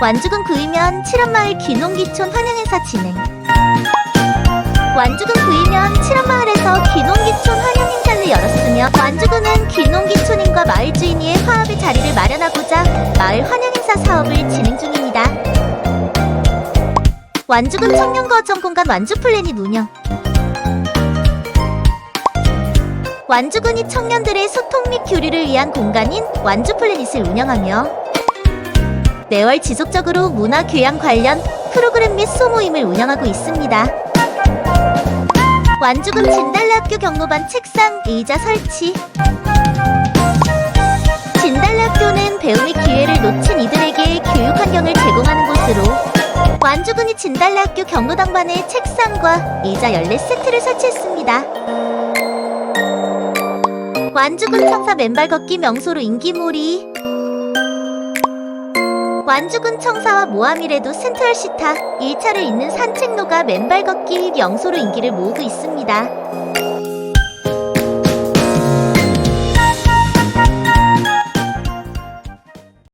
완주군 구이면 칠엄마을 귀농기촌 환영행사 진행. 완주군 구이면 칠엄마을에서 귀농기촌 환영행사를 열었으며 완주군은 귀농기촌인과 마을 주인의 화합의 자리를 마련하고자 마을 환영행사 사업을 진행 중입니다. 완주군 청년거점 공간 완주 플래닛 운영. 완주군이 청년들의 소통 및 교류를 위한 공간인 완주 플래닛을 운영하며 매월 지속적으로 문화 교양 관련 프로그램 및 소모임을 운영하고 있습니다. 완주군 진달래학교 경로반 책상, 의자 설치. 진달래학교는 배움의 기회를 놓친 이들에게 교육 환경을 제공하는 곳으로 완주군이 진달래학교 경로당반에 책상과 의자 14세트를 설치했습니다. 완주군 청사 맨발 걷기 명소로 인기몰이 완주군 청사와 모함이래도 센트럴시타 1차를 잇는 산책로가 맨발 걷기 명소로 인기를 모으고 있습니다.